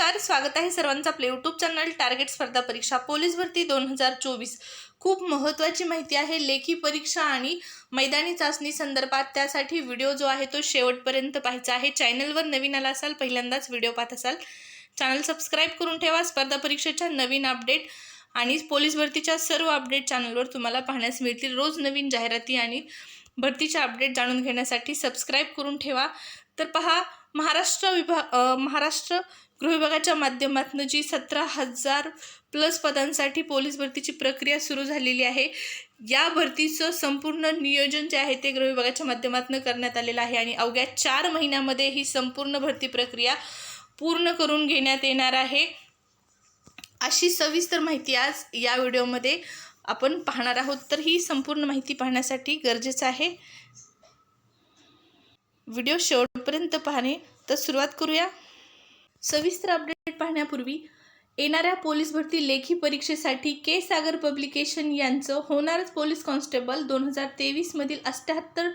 नमस्कार स्वागत आहे सर्वांचं आपले यूट्यूब चॅनल टार्गेट स्पर्धा परीक्षा. पोलीस भरती दोन हजार चोवीस. खूप महत्त्वाची माहिती आहे लेखी परीक्षा आणि मैदानी चाचणी संदर्भात. त्यासाठी व्हिडिओ जो आहे तो शेवटपर्यंत पाहायचा आहे. चॅनलवर नवीन आला असाल पहिल्यांदाच व्हिडिओ पाहत असाल चॅनल सबस्क्राईब करून ठेवा. स्पर्धा परीक्षेच्या नवीन अपडेट आणि पोलीस भरतीच्या सर्व अपडेट चॅनलवर तुम्हाला पाहण्यास मिळतील. रोज नवीन जाहिराती आणि भरतीच्या अपडेट जाणून घेण्यासाठी सबस्क्राईब करून ठेवा. तर पहा महाराष्ट्र विभाग महाराष्ट्र गृहविभागाच्या माध्यमातून जी सतरा हजार प्लस पदांसाठी पोलीस भरतीची प्रक्रिया सुरू झालेली आहे या भरतीचं संपूर्ण नियोजन जे आहे ते गृहविभागाच्या माध्यमातून करण्यात आलेलं आहे आणि अवघ्या चार महिन्यामध्ये ही संपूर्ण भरती प्रक्रिया पूर्ण करून घेण्यात येणार आहे. अशी सविस्तर माहिती आज या व्हिडिओमध्ये आपण पाहणार आहोत. तर ही संपूर्ण माहिती पाहण्यासाठी गरजेचं आहे. व्हिडिओ शेवटपर्यंत पाहणे. तर सुरुवात करूया. सविस्तर अपडेट पाहण्यापूर्वी येणाऱ्या पोलीस भरती लेखी परीक्षेसाठी के सागर पब्लिकेशन यांचं होणारच पोलीस कॉन्स्टेबल दोन हजार तेवीसमधील अठ्ठ्याहत्तर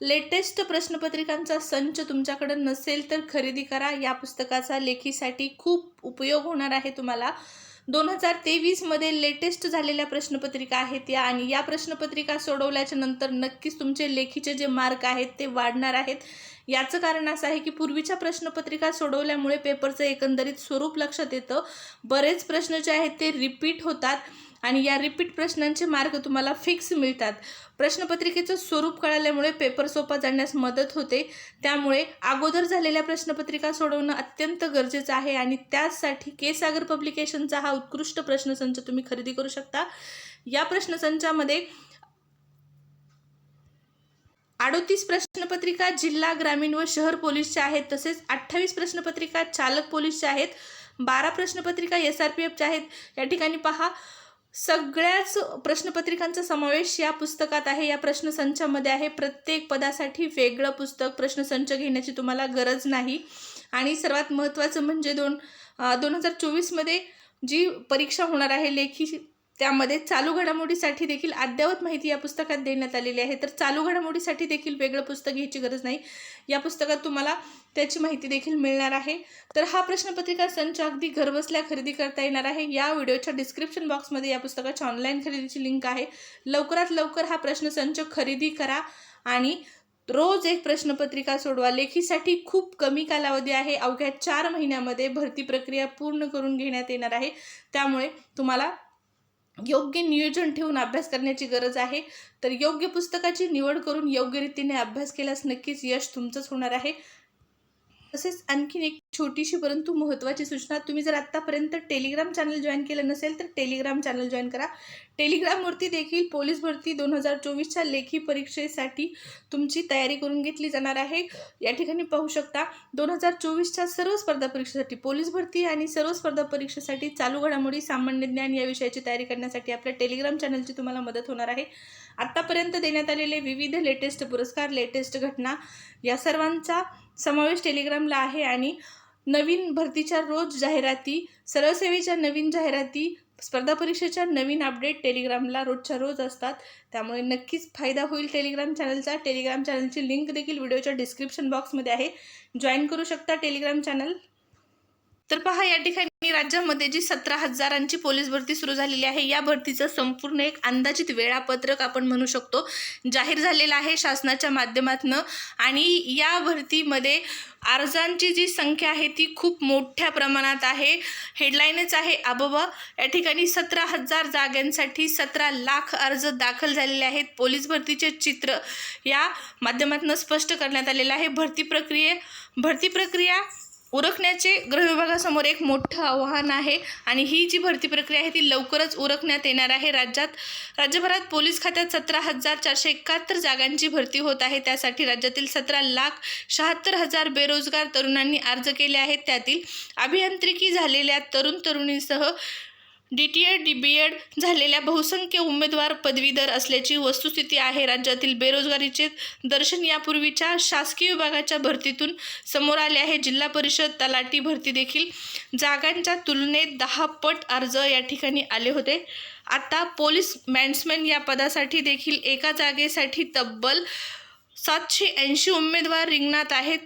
लेटेस्ट प्रश्नपत्रिकांचा संच तुमच्याकडे नसेल तर खरेदी करा. या पुस्तकाचा लेखीसाठी खूप उपयोग होणार आहे तुम्हाला. दोन हजार तेवीसमध्ये लेटेस्ट झालेल्या प्रश्नपत्रिका आहेत या आणि या प्रश्नपत्रिका सोडवल्याच्या नंतर नक्कीच तुमचे लेखीचे जे मार्क आहेत ते वाढणार आहेत. याचं कारण असं आहे की पूर्वीच्या प्रश्नपत्रिका सोडवल्यामुळे पेपरचं एकंदरीत स्वरूप लक्षात येतं. बरेच प्रश्न जे आहेत ते रिपीट होतात. आणि या रिपीट प्रश्नांचे मार्क तुम्हाला फिक्स मिळतात. प्रश्नपत्रिकेचं स्वरूप कळाल्यामुळे पेपर सोपा जाण्यास मदत होते. त्यामुळे अगोदर झालेल्या प्रश्नपत्रिका सोडवणं अत्यंत गरजेचं आहे आणि त्याचसाठी केसागर पब्लिकेशनचा हा उत्कृष्ट प्रश्नसंच तुम्ही खरेदी करू शकता. या प्रश्नसंचामध्ये अडोतीस प्रश्नपत्रिका जिल्हा ग्रामीण व शहर पोलीसच्या आहेत. तसेच अठ्ठावीस प्रश्नपत्रिका चालक पोलीसच्या आहेत. बारा प्रश्नपत्रिका एस आर पी एफच्या आहेत. या ठिकाणी पहा. सगळ्याच प्रश्नपत्रिकांचा समावेश या पुस्तकात आहे. या प्रश्नसंचामध्ये आहे. प्रत्येक पदासाठी वेगळं पुस्तक प्रश्नसंच घेण्याची तुम्हाला गरज नाही. आणि सर्वात महत्त्वाचं म्हणजे दोन दोन हजार चोवीसमध्ये जी परीक्षा होणार आहे लेखी त्यामध्ये चालू घडामोडीसाठी देखील अद्ययावत माहिती या पुस्तकात देण्यात आलेली आहे. तर चालू घडामोडीसाठी देखील वेगळं पुस्तक घ्यायची गरज नाही. या पुस्तकात तुम्हाला त्याची माहिती देखील मिळणार आहे. तर हा प्रश्नपत्रिका संच अगदी घरबसल्या खरेदी करता येणार आहे. या व्हिडिओच्या डिस्क्रिप्शन बॉक्समध्ये या पुस्तकाच्या ऑनलाईन खरेदीची लिंक आहे. लवकरात लवकर हा प्रश्नसंच खरेदी करा आणि रोज एक प्रश्नपत्रिका सोडवा. लेखीसाठी खूप कमी कालावधी आहे. अवघ्या चार महिन्यामध्ये भरती प्रक्रिया पूर्ण करून घेण्यात येणार आहे. त्यामुळे तुम्हाला योग्य नियोजन ठेवून अभ्यास करण्याची गरज आहे. तर योग्य पुस्तकाची निवड करून योग्य रीतीने अभ्यास केल्यास नक्कीच यश तुमचंच होणार आहे. तसेच आणखीन एक छोटीशी परंतु महत्त्वाची सूचना तुम्ही जर आत्तापर्यंत टेलिग्राम चॅनल जॉईन केलं नसेल तर टेलिग्राम चॅनल जॉईन करा. टेलिग्रामवरती देखील पोलीस भरती दोन हजार चोवीसच्या लेखी परीक्षेसाठी तुमची तयारी करून घेतली जाणार आहे. या ठिकाणी पाहू शकता दोन हजार चोवीसच्या सर्व स्पर्धा परीक्षेसाठी पोलीस भरती आणि सर्व स्पर्धा परीक्षेसाठी चालू घडामोडी सामान्य ज्ञान या विषयाची तयारी करण्यासाठी आपल्या टेलिग्राम चॅनलची तुम्हाला मदत होणार आहे. आत्तापर्यंत देण्यात आलेले विविध लेटेस्ट पुरस्कार लेटेस्ट घटना या सर्वांचा समावेश टेलिग्रामला आहे आणि नवीन भरतीच्या रोज जाहिराती सरळसेवेच्या नवीन जाहिराती स्पर्धा परीक्षेच्या नवीन अपडेट टेलिग्रामला रोजच्या रोज असतात. त्यामुळे नक्कीच फायदा होईल टेलिग्राम चॅनलचा. टेलिग्राम चॅनलची लिंक देखील व्हिडिओच्या डिस्क्रिप्शन बॉक्समध्ये आहे. जॉईन करू शकता टेलिग्राम चॅनल. तर पहा या ठिकाणी राज्यामध्ये जी सतरा हजारांची पोलीस भरती सुरू झालेली आहे या भरतीचं संपूर्ण एक अंदाजित वेळापत्रक आपण म्हणू शकतो जाहीर झालेलं आहे शासनाच्या माध्यमातून. आणि या भरतीमध्ये अर्जांची जी संख्या आहे ती खूप मोठ्या प्रमाणात आहे. हेडलाईनच आहे आबोबा या ठिकाणी सतरा हजार जागांसाठी सतरा लाख अर्ज दाखल झालेले आहेत. पोलीस भरतीचे चित्र या माध्यमातून स्पष्ट करण्यात आलेलं आहे. भरती प्रक्रिये भरती प्रक्रिया उरकण्याचे गृहविभागासमोर एक मोठं आव्हान आहे आणि ही जी भरती प्रक्रिया आहे ती लवकरच उरकण्यात येणार आहे. राज्यात राज्यभरात पोलीस खात्यात सतरा हजार चारशे एकाहत्तर जागांची भरती होत आहे. त्यासाठी राज्यातील सतरा लाख शहात्तर हजार बेरोजगार तरुणांनी अर्ज केले आहेत. त्यातील अभियांत्रिकी झालेल्या तरुण तरुणींसह D T Ed D B Ed झालेल्या बहुसंख्य उमेदवार पदवीधर असल्याची वस्तुस्थिती आहे. राज्यातील बेरोजगारीचे दर्शन यापूर्वीच्या शासकीय विभागाच्या भरतीतून समोर आले आहे. जिल्हा परिषद तलाठी भरती देखील जागांच्या तुलनेत दहा पट अर्ज या ठिकाणी आले होते. आता पोलीस मॅन्समॅन या पदासाठी देखील एका जागेसाठी तब्बल सातशे ऐंशी उमेदवार रिंगणात आहेत.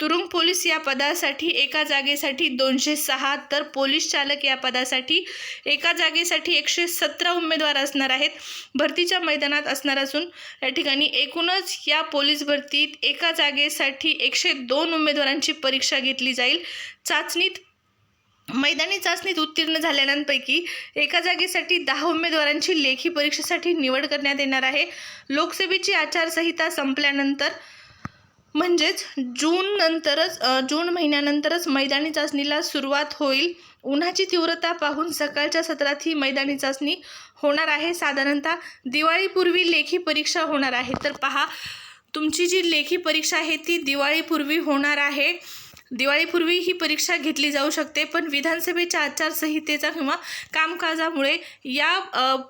तुरुंग पोलीस या पदासाठी एका जागेसाठी दोनशे सहा तर पोलीस चालक या पदासाठी एका जागेसाठी एकशे सतरा उमेदवार असणार आहेत. भरतीच्या मैदानात असणार असून या ठिकाणी एकूणच या पोलीस भरतीत एका जागेसाठी एकशे दोन उमेदवारांची परीक्षा घेतली जाईल. चाचणीत मैदानी चाचणीत उत्तीर्ण झालेल्यांपैकी एका जागेसाठी दहा उमेदवारांची लेखी परीक्षेसाठी निवड करण्यात येणार आहे. लोकसभेची आचारसंहिता संपल्यानंतर म्हणजेच जून नंतरच जून महिन्यानंतरच मैदानी चाचणीला सुरुवात होईल. उन्हाची तीव्रता पाहून सकाळच्या सत्रात ही मैदानी चाचणी होणार आहे. साधारणतः दिवाळीपूर्वी लेखी परीक्षा होणार आहे. तर पहा तुमची जी लेखी परीक्षा आहे ती दिवाळीपूर्वी होणार आहे. दिवाळीपूर्वी ही परीक्षा घेतली जाऊ शकते पण विधानसभेच्या आचारसंहितेचा किंवा कामकाजामुळे या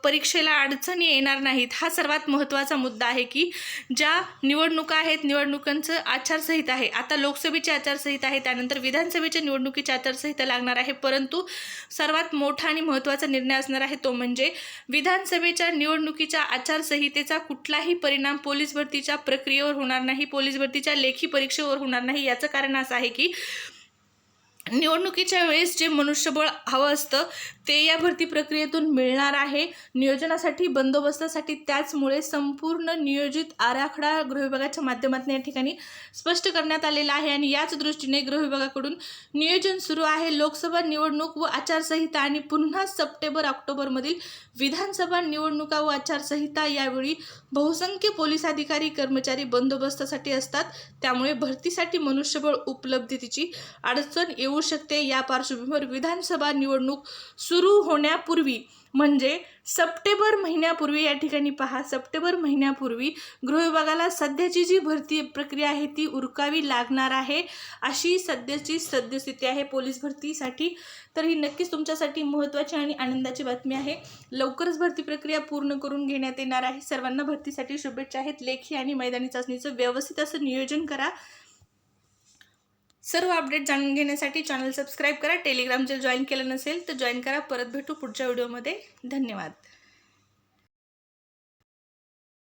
परीक्षेला अडचणी येणार नाहीत. हा सर्वात महत्त्वाचा मुद्दा आहे की ज्या निवडणुका आहेत निवडणुकांचं आचारसंहिता आहे. आता लोकसभेची आचारसंहिता आहे त्यानंतर विधानसभेच्या निवडणुकीची आचारसंहिता लागणार आहे परंतु सर्वात मोठा आणि महत्त्वाचा निर्णय असणार आहे तो म्हणजे विधानसभेच्या निवडणुकीच्या आचारसंहितेचा कुठलाही परिणाम पोलीस भरतीच्या प्रक्रियेवर होणार नाही पोलीस भरतीच्या लेखी परीक्षेवर होणार नाही. याचं कारण असं आहे की निवडणुकीच्या वेळेस जे मनुष्यबळ हवं असतं ते या भरती प्रक्रियेतून मिळणार आहे. नियोजनासाठी बंदोबस्तासाठी त्याचमुळे संपूर्ण नियोजित आराखडा गृहविभागाच्या माध्यमातून या ठिकाणी स्पष्ट करण्यात आलेला आहे आणि याच दृष्टीने गृहविभागाकडून नियोजन सुरू आहे. लोकसभा निवडणूक व आचारसंहिता आणि पुन्हा सप्टेंबर ऑक्टोबरमधील विधानसभा निवडणुका व आचारसंहिता यावेळी बहुसंख्य पोलीस अधिकारी कर्मचारी बंदोबस्तासाठी असतात. त्यामुळे भरतीसाठी मनुष्यबळ उपलब्धतेची अडचण येऊ शकते. या पार्श्वभूमीवर विधानसभा निवडणूक सुरू होण्यापूर्वी म्हणजे सप्टेंबर महिन्यापूर्वी या ठिकाणी पहा सप्टेंबर महिन्यापूर्वी गृहविभागाला सध्याची जी भरती प्रक्रिया आहे ती उरकावी लागणार आहे अशी सध्याची सद्यस्थिती आहे पोलीस भरतीसाठी. तर ही नक्कीच तुमच्यासाठी महत्त्वाची आणि आनंदाची बातमी आहे. लवकरच भरती प्रक्रिया पूर्ण करून घेण्यात येणार आहे. सर्वांना भरतीसाठी शुभेच्छा आहेत. लेखी आणि मैदानी चाचणीचं व्यवस्थित असं नियोजन करा. सर्व अपडेट जाणून घेण्यासाठी चॅनल सबस्क्राईब करा. टेलिग्राम जर जॉईन केलं नसेल तर जॉईन करा. परत भेटू पुढच्या व्हिडिओमध्ये. धन्यवाद.